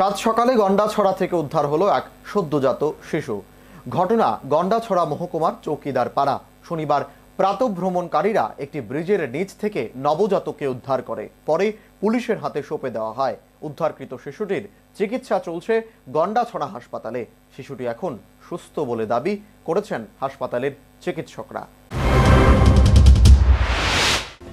সাত সকালে গন্ডাছড়া থেকে উদ্ধার হলো এক সদ্যজাত শিশু। ঘটনা গন্ডাছড়া মহকুমার চৌকিদার পাড়া। শনিবার প্রাতভ্রমণকারীরা একটি ব্রিজের নিচ থেকে নবজাতককে উদ্ধার করে। পরে পুলিশের হাতে সঁপে দেওয়া হয়। উদ্ধারকৃত শিশুটির চিকিৎসা চলছে গন্ডাছড়া হাসপাতালে। শিশুটি এখন সুস্থ বলে দাবি করেছেন হাসপাতালের চিকিৎসকরা।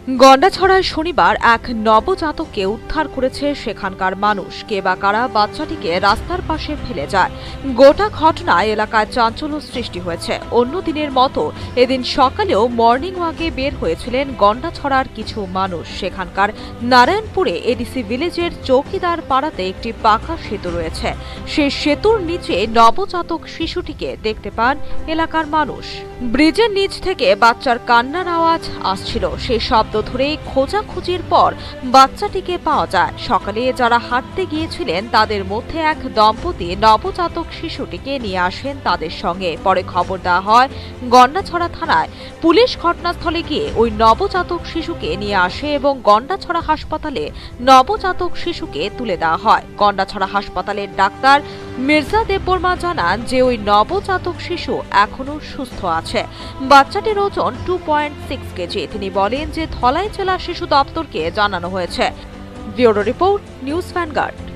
গন্ডাছড়ায় শনিবার এক নবজাতককে উদ্ধার করেছে সেখানকার মানুষ। কে বা কারা বাচ্চাটিকে রাস্তার পাশে ফেলে যায়, গোটা ঘটনায় এলাকায় চাঞ্চল্য সৃষ্টি হয়েছে। অন্য দিনের মতো এদিন সকালেও মর্নিং ওয়াকে বের হয়েছিলেন গন্ডাছড়ার কিছু মানুষ। সেখানকার নারায়ণপুরে এডিসি ভিলেজের চৌকিদার পাড়াতে একটি পাকা সেতু রয়েছে। সে সেতুর নিচে নবজাতক শিশুটিকে দেখতে পান এলাকার মানুষ। ব্রিজের নিচ থেকে বাচ্চার কান্নার আওয়াজ আসছিল। সেই শব্দ ধরে খোঁজাখুঁজির পর বাচ্চাটিকে পাওয়া যায়। সকালে যারা হাঁটতে গিয়েছিলেন, তাদের মধ্যে এক দম্পতি নবজাতক শিশুটিকে নিয়ে আসেন তাদের সঙ্গে। পরে খবর দেওয়া হয়, গন্ডাছড়া থানায় পুলিশ ঘটনাস্থলে গিয়ে ওই নবজাতক শিশুকে নিয়ে আসে এবং গন্ডাছড়া হাসপাতালে নবজাতক শিশুকে তুলে দেওয়া হয়। গন্ডাছড়া হাসপাতালের ডাক্তার মির্জা দেববর্মা জানান যে ওই নবজাতক শিশু এখনও সুস্থ আছে। বাচ্চাটির ওজন টু পয়েন্ট সিক্স কেজি। তিনি বলেন যে ধলাই জেলা শিশু দপ্তরকে জানানো হয়েছে। Bureau report, news Vanguard.